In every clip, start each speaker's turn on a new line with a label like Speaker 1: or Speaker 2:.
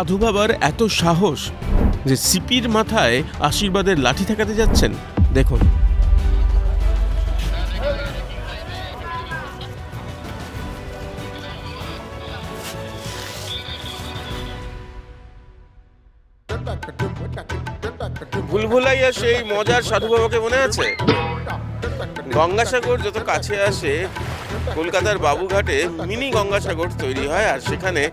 Speaker 1: সাধু বাবার এত সাহস যে সিপির মাথায় আশীর্বাদের লাঠি ঠেকাতে যাচ্ছেন? দেখুন। ভুলভুলাইয়া সেই মজার সাধু বাবাকে মনে আছে? গঙ্গাসাগর যত কাছে আসে, কলকাতার বাবুঘাটে মিনি গঙ্গাসাগর তৈরি হয়, আর সেখানে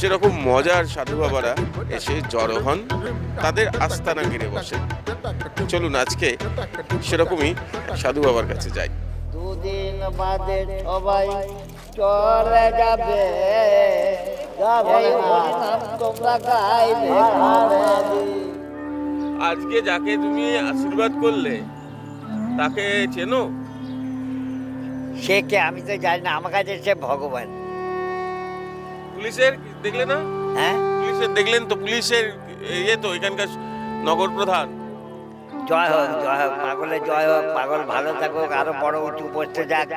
Speaker 1: সেরকম মজার সাধু বাবারা এসে জড়ো হন তাদের আস্তানা ঘিরে বসে। চলুন আজকে সেরকমই সাধু বাবার কাছে যাই।
Speaker 2: দুদিন বাদে সবাই চলে যাবে
Speaker 1: আজকে যাকে তুমি আশীর্বাদ করলে তাকে চেনো?
Speaker 2: সে কে? আমি তো জানি না। আমার কাছে সে ভগবান।
Speaker 1: পুলিশের দেখলে না?
Speaker 2: হ্যাঁ?
Speaker 1: পুলিশের দেখলেন তো পুলিশের ইয়ে তো এখানকার নগর প্রধান।
Speaker 2: জয় হোক জয় হোক পাগলের জয় হোক পাগল ভালো থাকুক আরও বড় উঁচু বসতে যাক।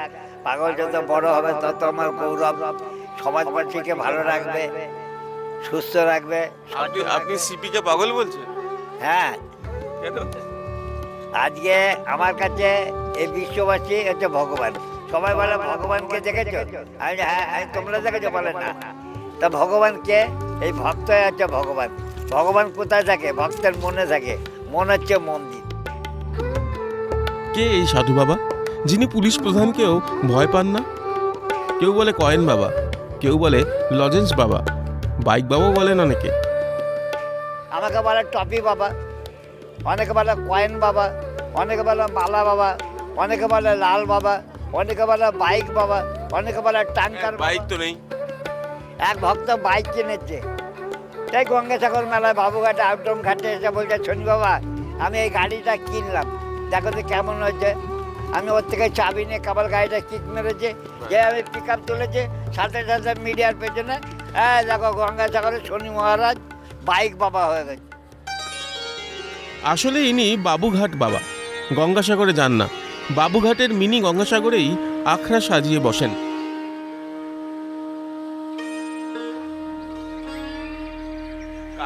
Speaker 2: পাগল যত বড় হবে তত আমার গৌরব সমাজবাসীকে ভালো রাখবে সুস্থ রাখবে।
Speaker 1: আপনি সিপিকে পাগল বলছেন?
Speaker 2: হ্যাঁ। আজকে আমার কাছে এই বিশ্ববাসী হচ্ছে ভগবান। সবাই বলে ভগবানকে দেখেছ? আমি হ্যাঁ আমি তোমরা দেখেছ বলে না। তা ভগবানকে এই ভক্ত হচ্ছে ভগবান। ভগবান কোথায় থাকে? ভক্তের মনে থাকে। মন হচ্ছে মন্দির।
Speaker 1: কে এই সাধু বাবা? যিনি পুলিশ প্রধানকেও ভয় পান না? কেউ বলে কয়েন বাবা কেউ বলে লজেন্স বাবা বাইক বাবাও বলেন অনেকে
Speaker 2: আমাকে বলে টপি বাবা অনেকে বলে কয়েন বাবা অনেকে বলে মালা বাবা অনেকে বলে লাল বাবা অনেকে বলে বাইক বাবা অনেকে বলে টাঙ্কার
Speaker 1: বাইক তো নেই।
Speaker 2: এক ভক্ত বাইক কিনেছে। তাই গঙ্গাসাগর মেলায় বাবুঘাটে আউটডোম ঘাটে এসে বলছে, শনি বাবা, আমি এই গাড়িটা কিনলাম। দেখো তো কেমন হয়েছে। আমি ওর থেকে চাবি নিয়ে কাবার গাড়িটা কিক মেরেছে যে আমি পিক আপ তুলেছে, সাথে সাথে মিডিয়ার পেছনে হ্যাঁ দেখো গঙ্গাসাগরে শনি মহারাজ বাইক বাবা হয়ে গেছে।
Speaker 1: আসলে ইনি বাবুঘাট বাবা। গঙ্গাসাগরে যান না। বাবুঘাটের মিনি গঙ্গাসাগরেই আখড়া সাজিয়ে বসেন।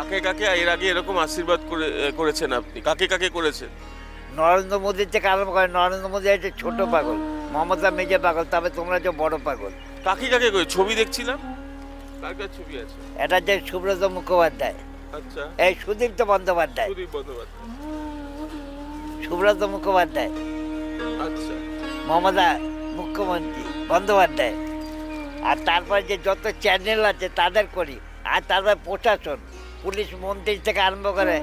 Speaker 1: কাকে কাকে এর আগে এরকম আশীর্বাদ করে করেছেন আপনি? কাকে কাকে করেছেন?
Speaker 2: নরেন্দ্র মোদীর থেকে আরম্ভ করে নরেন্দ্র মোদী হচ্ছে ছোট পাগল মমতা মেজে পাগল তবে তোমরা যে বড় পাগল।
Speaker 1: কাকে কাকে করে ছবি দেখছিলাম? কার কার ছবি আছে?
Speaker 2: এটা যে সুব্রত মুখোপাধ্যায়।
Speaker 1: আচ্ছা।
Speaker 2: এই সুদীপ্ত বন্দ্যোপাধ্যায়।
Speaker 1: সুদীপ বন্দ্যোপাধ্যায়।
Speaker 2: সুব্রত মুখোপাধ্যায়।
Speaker 1: আচ্ছা।
Speaker 2: মমতা মুখ্যমন্ত্রী বন্দ্যোপাধ্যায়। আর তারপর যে যত চ্যানেল আছে তাদের করি। আর তারপর প্রশাসন। পুলিশ মন্ত্রী থেকে আরম্ভ করে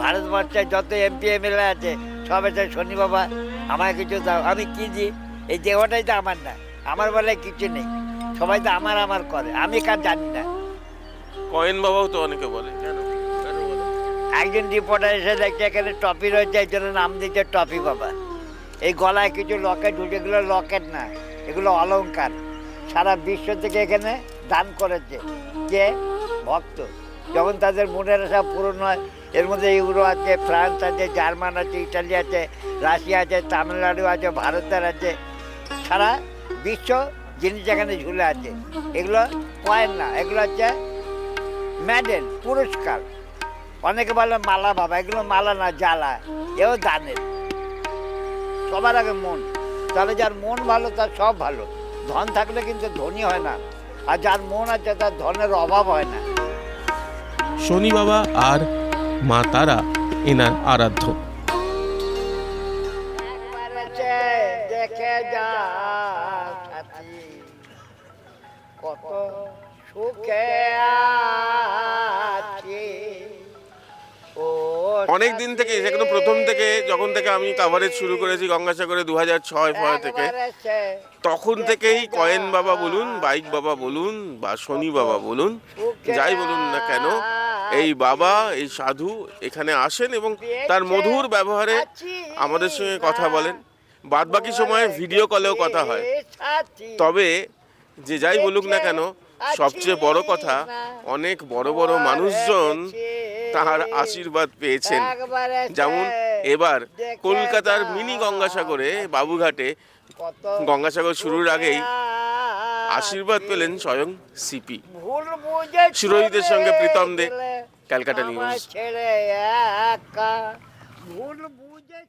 Speaker 2: ভারতবর্ষের যত এমপি এমএলএ আছে সব এসে শনি বাবা আমায় কিছু দাও। আমি কি দিই? এই দেহটাই তো আমার না। আমার বলে কিছু নেই। সবাই তো আমার আমার করে। আমি কার জানি না।
Speaker 1: কয়েন বাবাও তো অনেকে বলে।
Speaker 2: একজন রিপোর্টার এসে দেখছে এখানে টপি রয়েছে এই জন্য নাম দিচ্ছে টপি বাবা। এই গলায় কিছু লকেট ঢুকে এগুলো লকেট না এগুলো অলংকার। সারা বিশ্ব থেকে এখানে দান করেছে। কে? ভক্ত। যখন তাদের মনের আশা পূরণ হয়, এর মধ্যে ইউরো আছে, ফ্রান্স আছে, জার্মান আছে ইটালি আছে, রাশিয়া আছে, তামিলনাড়ু আছে, ভারতের আছে, সারা বিশ্ব জিনিস এখানে ঝুলে আছে। এগুলো কয়েন না, এগুলো হচ্ছে মেডেল পুরস্কার। অনেকে বলে মালা বাবা, এগুলো মালা না, জ্বালা, এও দানের। সবার আগে মন। তাহলে যার মন ভালো, তার সব ভালো। ধন থাকলে কিন্তু ধনী হয় না। আর যার মন আছে, তার ধনের অভাব হয় না।
Speaker 1: শনি বাবা আর মা তারা এনার আরাধ্য। অনেক দিন থেকে সেখানে প্রথম থেকে, যখন থেকে আমি কাভারেজ শুরু করেছি গঙ্গাসাগরে দু হাজার ছয় ফয় থেকে, তখন থেকেই কয়েন বাবা বলুন, বাইক বাবা বলুন বা শনি বাবা বলুন, যাই বলুন না কেন এই বাবা এই সাধু এখানে আসেন এবং তার মধুর ব্যবহারে আমাদের সঙ্গে কথা বলেন। বাদ বাকি সময় ভিডিও কলেও কথা হয়। তবে যে যাই বলুক না কেন সবচেয়ে বড় কথা অনেক বড় বড় মানুষজন তাহার আশীর্বাদ পেয়েছেন। যেমন এবার কলকাতার মিনি গঙ্গাসাগরে বাবুঘাটে গঙ্গাসাগর শুরুর আগেই আশীর্বাদ পেলেন স্বয়ং সিপি সুরোহিতের সঙ্গে প্রীতম দে, ক্যালকাটা নিউজ।
Speaker 2: একা। ভুল বুঝে